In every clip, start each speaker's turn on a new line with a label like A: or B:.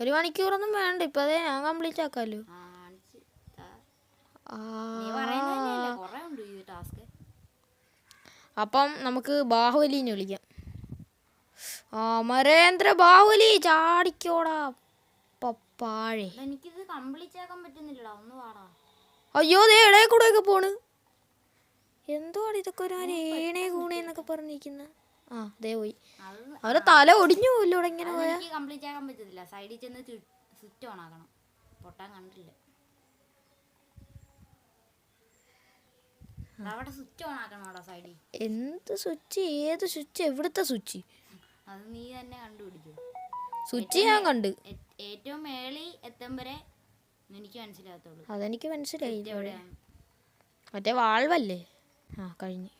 A: ഒരു മണിക്കൂറൊന്നും വേണ്ട. ഇപ്പൊ അതേ ഞാൻ കംപ്ലീറ്റ് ആക്കാലോ. അപ്പം നമുക്ക് ബാഹുബലിനെ വിളിക്കാം. അമരേന്ദ്ര ബാഹുബലി ചാടിക്കോടാ. പപ്പാഴേ.
B: എനിക്കിത് കംപ്ലീറ്റ് ആക്കാൻ പറ്റുന്നില്ലടാ. ഒന്ന് വാടാ
A: അയ്യോ ദേ ഇടയെ കൂടെ ഒക്കെ പോണ്. എന്തുവാണ് ഇതൊക്കെ ഒരു ഏണേ കൂണേ എന്നൊക്കെ പറഞ്ഞിരിക്കുന്ന? ആ ദേ പോയി. അവരെ തല ഒടിഞ്ഞു ഇവിടെ ഇങ്ങനെ
B: അത്
A: പോയാ?
B: എനിക്ക് കംപ്ലീറ്റ് ആക്കാൻ പറ്റത്തില്ല. സൈഡിൽ ചെന്ന് സ്വിച്ച് ഓൺ ആക്കണം പൊട്ടാൻ കണ്ടില്ല. അവിടെ സ്വിച്ച് ഓൺ ആക്കണോടാ സൈഡിൽ?
A: എന്ത് സ്വിച്ച്? ഏത് സ്വിച്ച്? എവിടുത്തെ സ്വിച്ച്?
B: അത് നീ തന്നെ കണ്ടുപിടിക്കും.
A: സ്വിച്ച് ഞാൻ കണ്ട്.
B: ഏറ്റവും മേളി വരെ എനിക്ക് മനസ്സിലാകത്തുള്ളൂ.
A: അതെനിക്ക് മനസ്സിലായി മറ്റേ വാൾവല്ലേ? ആ കഴിഞ്ഞ്.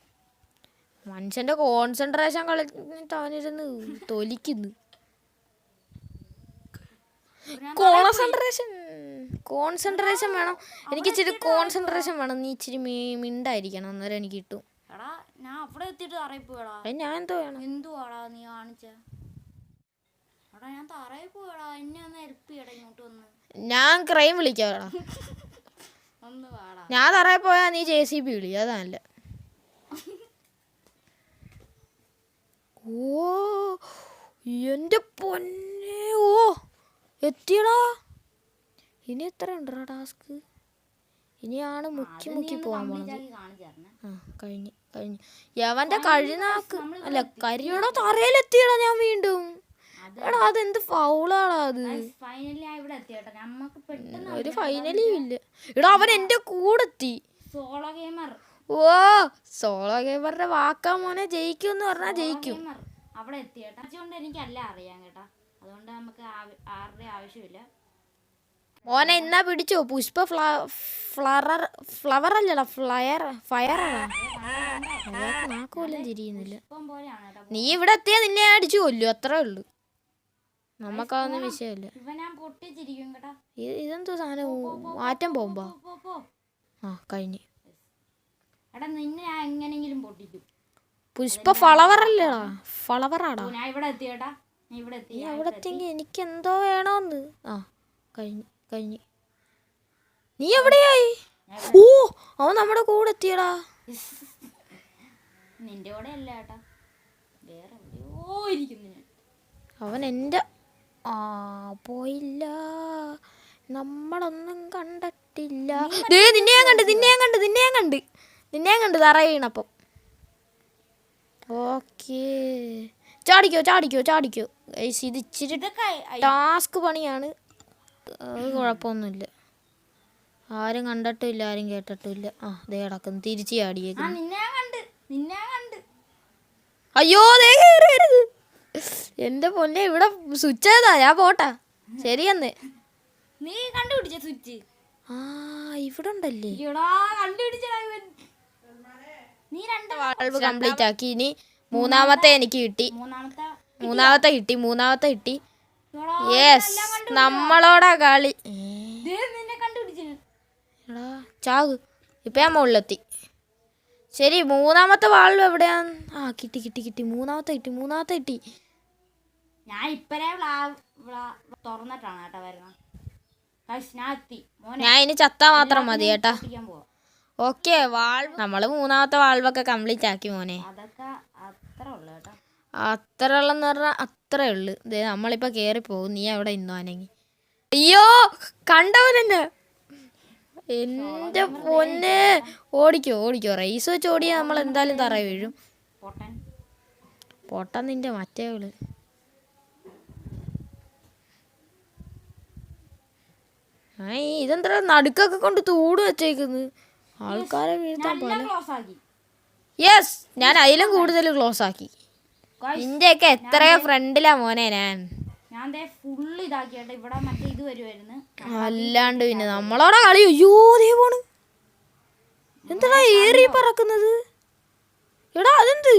A: മനുഷ്യന്റെ കോൺസെൻട്രേഷൻ കളഞ്ഞിട്ട് അവനിരുന്ന് തൊലിക്കുന്നു കോൺസെൻട്രേഷൻ കോൺസെൻട്രേഷൻ വേണം. എനിക്ക് ഇച്ചിരി കോൺസെൻട്രേഷൻ വേണം. നീ ഇച്ചിരി മിണ്ടായിരിക്കണം. അന്നേരം എനിക്ക് കിട്ടും.
B: ഞാൻ അവിടെ എത്തിയിട്ട് തറയിൽ പോയടാ.
A: ഞാൻ എന്തോ വേണം
B: എന്തുവാടാ നീ കാണിച്ച? എടാ ഞാൻ തറയിൽ പോയടാ. എന്നെ ഒന്ന് ഹെൽപ്പ് ചെയ്യടാ ഇങ്ങോട്ട് വന്ന്.
A: ഞാൻ ക്രൈം വിളിക്കാടാ
B: ഒന്ന് വാടാ.
A: ഞാൻ തറയിൽ പോയാ നീ ജെ സി ബി വിളി. അതല്ല ഓ എന്റെ പൊന്നെ ഓ എത്തിയടാ. ഇനി എത്ര ഉണ്ടോ ടാസ്ക്? ഇനിയാണ് മുക്കി മുക്കി പോകാൻ പോണത്
B: കഴിഞ്ഞു കഴിഞ്ഞു തരണേ.
A: ആ കഴിഞ്ഞ് കഴിഞ്ഞ്. യവന്റെ കഴുനാക്ക് അല്ല കരിയുടെ തറയിലെത്തിയടാ ഞാൻ വീണ്ടും. എടാ അതെന്ത് ഫൗളാടാ അത്? ഒരു ഫൈനലിയും ഇല്ല. എടാ അവൻ എന്റെ കൂടെ എത്തി
B: സോളോ ഗെയിമർ
A: ഓ സോളോ ഗെയിമറിന്റെ വാക്കാ മോനെ ജയിക്കും എന്ന് പറഞ്ഞാ ജയിക്കും.
B: അവിടെ എത്തിയേട്ടാ അതുകൊണ്ട് എനിക്കല്ല അറിയാം കേട്ടാ. അതുകൊണ്ട് നമുക്ക് ആരുടെ ആവശ്യമില്ല.
A: മോനെ എന്നാ പിടിച്ചോ. പുഷ്പ ഫ്ലവർ ഫ്ലവർ അല്ലടാ ഫ്ലയർ ഫയർ നാക്കുപോലും തിരിയുന്നില്ല. നീ ഇവിടെ എത്തിയാ നിന്നെ അടിച്ചു കൊല്ലു അത്രേ ഉള്ളു. നമുക്കതൊന്നും വിഷയമില്ല. ഇതെന്തോ സാധനം? മാറ്റം പോകുമ്പോ. ആ കഴിഞ്ഞ്.
B: എടാ നിന്നെ ഞാൻ എങ്ങനെങ്കിലും പൊട്ടിക്കും.
A: പുഷ്പ ഫ്ലവർ അല്ലേടാ ഫ്ലവർ
B: ആടാ. ഞാൻ ഇവിടെ എത്തി നീ ഇവിടെ എത്തി.
A: നീ
B: ഞാൻ
A: അവിടെ എത്തിയെങ്കിൽ എനിക്ക് എന്തോ വേണോന്ന്. ആ കഴിഞ്ഞു കഴിഞ്ഞു. നീ എവിടെയായി? ഓ അവൻ നമ്മുടെ കൂടെ എത്തിയടാ.
B: നിന്റെ കൂടെ അല്ല ഏട്ടാ വേറെ എവിടെയോ ഇരിക്കുന്നു ഞാൻ.
A: അവൻ എന്റെ ആ പോയില്ല. നമ്മളൊന്നും കണ്ടിട്ടില്ല. ദേ നിന്നെ ഞാൻ കണ്ട് നിന്നെ ഞാൻ കണ്ട് നിന്നെ ഞാൻ കണ്ട്. നിന്നെ കണ്ട് തറയണപ്പം ഓക്കേ. ചാടിക്കോ ചാടിക്കോ ചാടിക്കോ. ഇത് ഇച്ചിരി ടാസ്ക് പണിയാണ്. അത് കുഴപ്പമൊന്നുമില്ല. ആരും കണ്ടിട്ടില്ല ആരും കേട്ടിട്ടില്ല. ആ ദേ കിടക്കുന്നു. തിരിച്ചു
B: ഞാൻ
A: അയ്യോ ദേ കയറരുത് എന്റെ പൊന്നെ ഇവിടെ സ്വിച്ച് ഏതാ ഞാൻ പോട്ടാ. ശരിയെന്ന്.
B: നീ കണ്ടുപിടിച്ച സ്വിച്ച്
A: ആ ഇവിടെ ഉണ്ടല്ലേ?
B: എടാ കണ്ടുപിടിച്ചടാ നീ രണ്ട്
A: വാൾവ് കംപ്ലീറ്റ് ആക്കി. ഇനി മൂന്നാമത്തെ എനിക്ക് കിട്ടി.
B: മൂന്നാമത്തെ
A: മൂന്നാമത്തെ കിട്ടി മൂന്നാമത്തെ കിട്ടി. യെസ് നമ്മളോടാ കളി. ചാകു. ഇപ്പൊ ഞാൻ മുകളിലെത്തി ശരി മൂന്നാമത്തെ വാൾവ് എവിടെയാ ആ കിട്ടി കിട്ടി കിട്ടി. മൂന്നാമത്തെ കിട്ടി മൂന്നാമത്തെ കിട്ടി.
B: ഞാൻ ഇപ്പഴേ തുറന്നിട്ടാണ് കേട്ടോ വരുന്നത്. ഞാൻ
A: ഇനി ചത്താ മാത്രം മതി കേട്ടാ. Okay valve. നമ്മൾ മൂന്നാമത്തെ വാൾവൊക്കെ കംപ്ലീറ്റ് ആക്കി മോനെ.
B: അതൊക്കെ അത്ര ഉള്ളു കേട്ടോ.
A: അത്ര ഉള്ളെന്ന് പറഞ്ഞാൽ അത്രേ ഉള്ളു. ദേ നമ്മളിപ്പോ കേറി പോകും. നീ അവിടെ ഇന്നോനെങ്കിൽ അയ്യോ കണ്ടവനെന്നെ. എന്റെ പൊന്നെ. ഓടിക്കോ ഓടിക്കോ. റേസ് വെച്ച് ഓടിയാ നമ്മൾ എന്തായാലും തറ വീഴും.
B: പൊട്ടൻ.
A: നിന്റെ മറ്റേ ആ ഇതെന്താ നടുക്കൊക്കെ കൊണ്ട് തൂട് വെച്ചേക്കുന്നു? ആൾക്കാരെ വീഴ്ത്താൻ പോലെ യെസ് ഞാൻ അതിലും കൂടുതൽ ക്ലോസ് ആക്കി. നിന്റെയൊക്കെ എത്രയോ ഫ്രണ്ടിലാ മോനെ ഞാൻ.
B: ഞാൻ ഫുള്ള് ഇവിടെ മറ്റേ ഇത് വരുമായിരുന്നു
A: അല്ലാണ്ട് പിന്നെ നമ്മളോടെ കളി. അയ്യോ ദേ പോണ്. എന്താ ഏറി പറക്കുന്നത്? എടാ അതെന്ത്?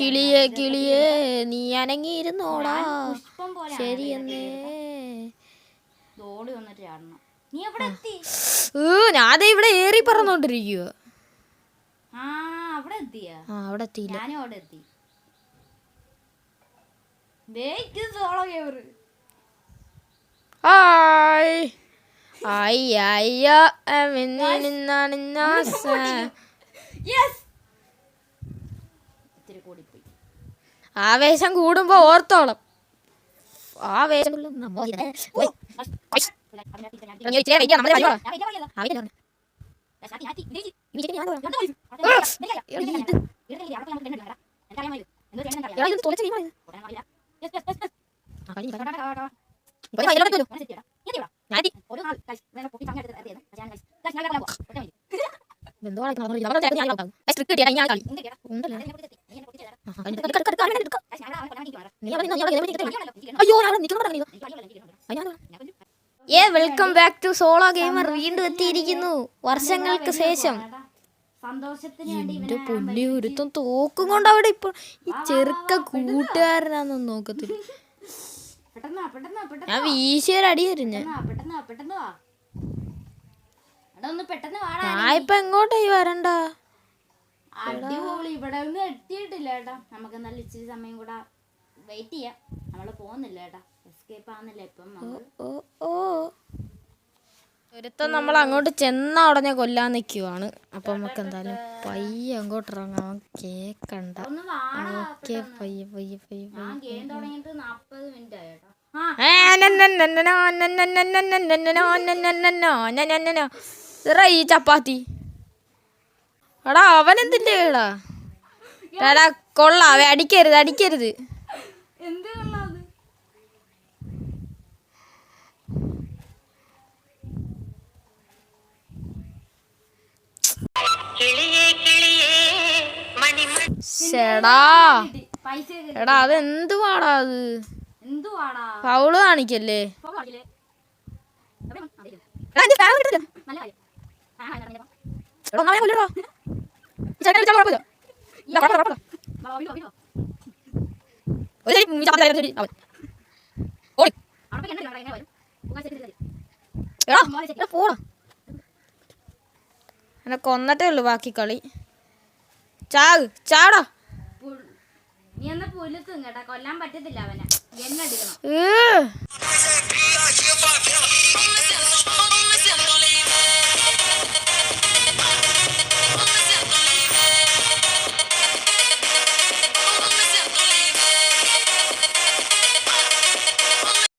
A: കിളിയെ കിളിയെ നീ അനങ്ങിയിരുന്നോടാ. ശരിയെന്നേ.
B: ഓടി വന്നിട്ട് ചാടണം. നീ എവിടെ എത്തി?
A: ഞാൻ ഇവിടെ ഏറി പറന്നോണ്ടിരിക്കുക
B: ആ അവിടെ എത്തിയാ?
A: ആ അവിടെ എത്തിയില്ല.
B: ഞാനും അവിടെ എത്തി.
A: ഹായ്. അയ്യോ നിന്നാണ്
B: യെസ്
A: ആവേശം കൂടുമ്പോ ഓർത്തോളം ഞാൻ. എന്തോ. നീ അവിടെ ഞാൻ അവിടെ ഏ welcome back to solo gamer വീണ്ടും എത്തിയിരിക്കുന്നു. വർഷങ്ങൾക്ക് ശേഷം. എന്റെ
B: ഇവനെ
A: പൊന്നി ഒരുത്തം തോക്കും കൊണ്ട് അവിടെ ഇപ്പൊ ഈ ചെറുക്ക കൂട്ടുകാരനാന്നൊന്നും നോക്കത്തില്ല. ഞാൻ വീശിയൊരടി തരും ഞാൻ. ഇപ്പൊ എങ്ങോട്ടായി വരണ്ട?
B: അടിപൊളി ഇവിടെ ഒന്നും എത്തിയിട്ടില്ല ഏട്ടാ നമുക്ക് നല്ല ഇച്ചിരി സമയം കൂടെ വെയിറ്റ് ചെയ്യാം. പോകുന്നില്ല ഏട്ടാ എസ്കേപ്പ് ആവുന്നില്ല ഇപ്പം നമ്മൾ
A: ഓ ഓ ഒരുത്തൻ നമ്മൾ അങ്ങോട്ട് ചെന്ന ഉടനെ കൊല്ലാൻ നിൽക്കുവാണ് അപ്പൊ നമുക്ക് എന്തായാലും പയ്യ അങ്ങോട്ട് ഇറങ്ങാം കേക്കണ്ട ഓക്കെ പയ്യ പയ്യ പയ്യ ഈ ചപ്പാത്തി എടാ അവൻ എന്തിന്റെ എടാ എടാ കൊള്ളാവേ അടിക്കരുത് അടിക്കരുത് ഉപ്പാ അത്?
B: എന്ത് പാടാ അത്
A: എടാ, കാണിക്കല്ലേ എന്നെ കൊന്നിട്ടേ ഉള്ളു ബാക്കി കളി. ചാവ് ചാടോ
B: നീ എന്നാ കൊല്ലാൻ പറ്റത്തില്ല അവനെ. എണ്ണ അടിക്കണം.
A: ഏ.